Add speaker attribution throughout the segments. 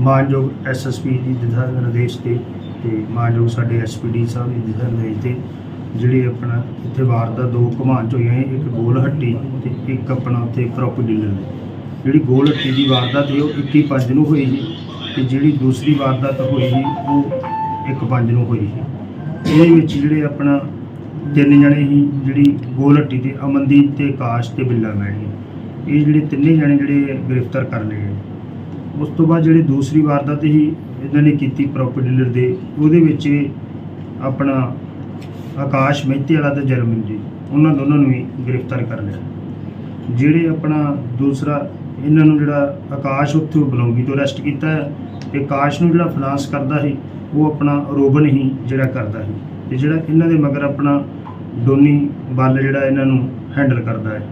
Speaker 1: ਮਾਨਯੋਗ ਐਸਐਸਪੀ ਦੀ ਦਿਸ਼ਾ ਨਿਰਦੇਸ਼ ਤੇ ਤੇ ਮਾਨਯੋਗ ਸਾਡੇ ਐਸਪੀਡੀ ਸਾਹਿਬ ਦੀ ਦਿਸ਼ਾ ਨਿਰਦੇਸ਼ ਤੇ ਜਿਹੜੇ ਆਪਣਾ ਇੱਥੇ ਵਾਰਦਾਤ ਦੋ ਘੁਮਾਣ ਚ ਹੋਈਆਂ ਸੀ, ਇੱਕ ਗੋਲ ਹੱਟੀ ਤੇ ਇੱਕ ਆਪਣਾ ਉੱਥੇ ਪ੍ਰੋਪਰ ਡੀਲਰ ਦੀ ਜਿਹੜੀ ਗੋਲ ਹੱਟੀ ਦੀ ਵਾਰਦਾਤ ਸੀ ਉਹ 21 ਪੰਜ ਨੂੰ ਹੋਈ ਸੀ ਤੇ ਜਿਹੜੀ ਦੂਸਰੀ ਵਾਰਦਾਤ ਹੋਈ ਸੀ ਉਹ ਇੱਕ ਪੰਜ ਨੂੰ ਹੋਈ ਸੀ। ਇਹਦੇ ਵਿੱਚ ਜਿਹੜੇ ਆਪਣਾ ਤਿੰਨ ਜਣੇ ਸੀ ਜਿਹੜੀ ਗੋਲ ਹੱਟੀ ਤੇ ਅਮਨਦੀਪ ਤੇ ਆਕਾਸ਼ ਤੇ ਬਿੱਲਾ ਮੈਣੀ। ਇਹ ਜਿਹੜੇ ਤਿੰਨੇ ਜਣੇ ਜਿਹੜੇ ਗ੍ਰਿਫਤਾਰ ਕਰ ਲਏ ਉਸ ਤੋਂ ਬਾਅਦ ਜਿਹੜੀ ਦੂਸਰੀ ਵਾਰਦਾਤ ਹੀ ਇਹਨਾਂ ਨੇ ਕੀਤੀ ਪ੍ਰੋਪਰਟੀ ਡੀਲਰ ਦੇ, ਉਹਦੇ ਵਿੱਚ ਆਪਣਾ ਆਕਾਸ਼ ਮਹਿਤੇ ਵਾਲਾ ਤੇ ਜਰਮਨਜੀਤ ਉਹਨਾਂ ਦੋਨਾਂ ਨੂੰ ਵੀ ਗ੍ਰਿਫਤਾਰ ਕਰ ਲਿਆ। ਜਿਹੜੇ ਆਪਣਾ ਦੂਸਰਾ, ਇਹਨਾਂ ਨੂੰ ਜਿਹੜਾ ਆਕਾਸ਼ ਉੱਥੇ ਬਲੌਂਗੀ ਤੋਂ ਅਰੈਸਟ ਕੀਤਾ ਹੈ, ਤੇ ਆਕਾਸ਼ ਨੂੰ ਜਿਹੜਾ ਫਾਈਨਾਂਸ ਕਰਦਾ ਸੀ, ਉਹ ਆਪਣਾ ਰੋਬਨ ਹੀ ਜਿਹੜਾ ਕਰਦਾ ਸੀ, ਤੇ ਜਿਹੜਾ ਇਹਨਾਂ ਦੇ ਮਗਰ ਆਪਣਾ ਡੋਨੀ ਬੱਲ ਜਿਹੜਾ ਇਹਨਾਂ ਨੂੰ ਹੈਂਡਲ ਕਰਦਾ ਹੈ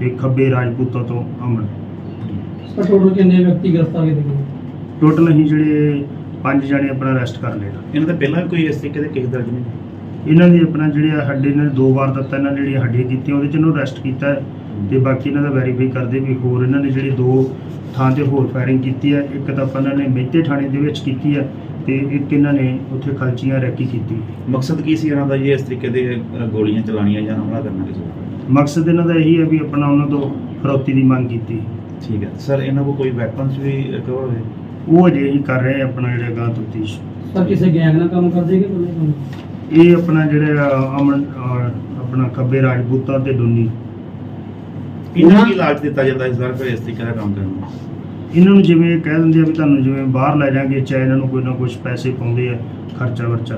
Speaker 1: ਤੇ ਖੱਬੇ ਰਾਜਪੂਤਾਂ ਤੋਂ ਅਮਨ
Speaker 2: ਟੋਟਲ ਕਿੰਨੇ ਵਿਅਕਤੀ ਗ੍ਰਿਫਤਾਰ ਕੀਤੇ ਗਏ?
Speaker 1: ਟੋਟਲ ਅਸੀਂ ਜਿਹੜੇ ਪੰਜ ਜਣੇ ਆਪਣਾ ਅਰੈਸਟ ਕਰ ਲਏ
Speaker 3: ਇਹਨਾਂ ਦਾ ਪਹਿਲਾਂ ਵੀ ਕੋਈ ਇਸ ਤਰੀਕੇ ਦੇ ਕੇਸ ਦਰਜ ਨਹੀਂ
Speaker 1: ਇਹਨਾਂ ਦੀ ਆਪਣਾ ਜਿਹੜੇ ਹੱਡੇ ਨੇ ਦੋ ਵਾਰ ਦਿੱਤਾ ਇਹਨਾਂ ਨੇ ਜਿਹੜੀਆਂ ਹੱਡੀਆਂ ਕੀਤੀਆਂ ਉਹਦੇ ਚ ਇਹਨੂੰ ਅਰੈਸਟ ਕੀਤਾ ਹੈ। ਤੇ ਬਾਕੀ ਇਹਨਾਂ ਦਾ ਵੈਰੀਫਾਈ ਕਰਦੇ ਵੀ ਹੋਰ ਇਹਨਾਂ ਨੇ ਜਿਹੜੇ ਦੋ ਥਾਂ ਤੇ ਹੋਰ ਫਾਇਰਿੰਗ ਕੀਤੀ ਹੈ। ਇੱਕ ਤਾਂ ਆਪਾਂ ਇਹਨਾਂ ਨੇ ਮਹਿਤੇ ਥਾਣੇ ਦੇ ਵਿੱਚ ਕੀਤੀ ਹੈ ਤੇ ਇੱਕ ਇਹਨਾਂ ਨੇ ਉੱਥੇ ਖਲਚੀਆਂ ਰੈਕੀ ਕੀਤੀ
Speaker 3: ਮਕਸਦ ਕੀ ਸੀ ਇਹਨਾਂ ਦਾ ਜੀ ਇਸ ਤਰੀਕੇ ਦੇ ਅ, ਗੋਲੀਆਂ ਚਲਾਉਣੀਆਂ ਜਾਂ ਹਮਲਾ ਕਰਨਾ ਕਿਸੇ ਉੱਪਰ
Speaker 1: ਮਕਸਦ ਇਹਨਾਂ ਦਾ ਇਹੀ ਹੈ ਵੀ ਆਪਣਾ ਉਹਨਾਂ ਤੋਂ ਫਰੌਤੀ ਦੀ ਮੰਗ ਕੀਤੀ।
Speaker 3: ਠੀਕ ਹੈ। ਸਰ ਇਹਨਾਂ ਕੋਲ ਕੋਈ ਵੈਪਨਸ ਵੀ ਰਿਕਵਰ ਹੋਏ?
Speaker 1: ਉਹ ਅਜੇ ਹੀ ਕਰ ਰਹੇ ਆ ਆਪਣਾ ਜਿਹੜਾ ਗਾਂ ਤਫਤੀਸ਼
Speaker 2: ਸਰ ਕਿਸੇ ਗੈਂਗ ਨਾਲ ਕੰਮ ਕਰਦੇ ਕਿ ਕੋਈ ਕੰਮ
Speaker 1: ਇਹ ਆਪਣਾ ਜਿਹੜਾ ਅਮਨ ਅਹ, ਆਪਣਾ ਖੱਬੇ ਰਾਜਪੂਤਾਂ ਤੇ ਡੋਨੀ
Speaker 3: ਇਹਨਾਂ ਕੀ ਇਲਾਜ ਦਿੱਤਾ ਜਾਂਦਾ ਇਸ ਵਾਰ ਫਿਰ ਇਸ ਤਰੀਕੇ ਦਾ ਕੰਮ ਕਰਨ ਨੂੰ?
Speaker 1: ਇਹਨਾਂ ਨੂੰ ਜਿਵੇਂ ਇਹ ਕਹਿ ਦਿੰਦੇ ਆ ਵੀ ਤੁਹਾਨੂੰ ਜਿਵੇਂ ਬਾਹਰ ਲੈ ਜਾਾਂਗੇ ਚਾਹੇ ਇਹਨਾਂ ਨੂੰ ਕੋਈ ਨਾ ਕੁਝ ਪੈਸੇ ਪਾਉਂਦੇ ਆ ਖਰਚਾ ਵਰਚਾ।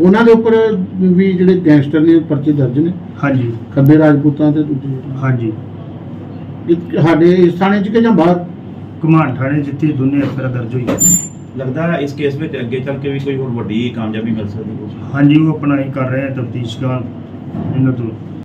Speaker 4: ਉਹਨਾਂ ਦੇ ਉੱਪਰ ਵੀ ਜਿਹੜੇ ਗੈਂਗਸਟਰ ਨੇ ਪਰਚੇ ਦਰਜ ਨੇ?
Speaker 1: ਹਾਂਜੀ।
Speaker 4: ਖੱਬੇ ਰਾਜਪੂਤਾਂ ਤੇ ਦੂਜੇ
Speaker 1: ਹਾਂਜੀ।
Speaker 4: ਇੱਕ ਸਾਡੇ ਇਸ ਥਾਣੇ ਚ ਕਿ ਜਾਂ ਬਾਹਰ?
Speaker 1: ਘੁਮਾਣ ਥਾਣੇ ਜਿੱਥੇ ਦੋਨੇ ਅਫਸਰ ਦਰਜ ਹੋਈ ਹੈ
Speaker 3: ਲੱਗਦਾ ਹੈ ਇਸ ਕੇਸ ਵਿੱਚ ਅੱਗੇ ਚੱਲ ਕੇ ਵੀ ਕੋਈ ਹੋਰ ਵੱਡੀ ਕਾਮਯਾਬੀ ਮਿਲ ਸਕਦੀ ਹੈ।
Speaker 1: ਹਾਂਜੀ ਉਹ ਆਪਣਾ ਹੀ ਕਰ ਰਹੇ ਆ ਤਫਤੀਸ਼ ਇਹਨਾਂ ਤੋਂ।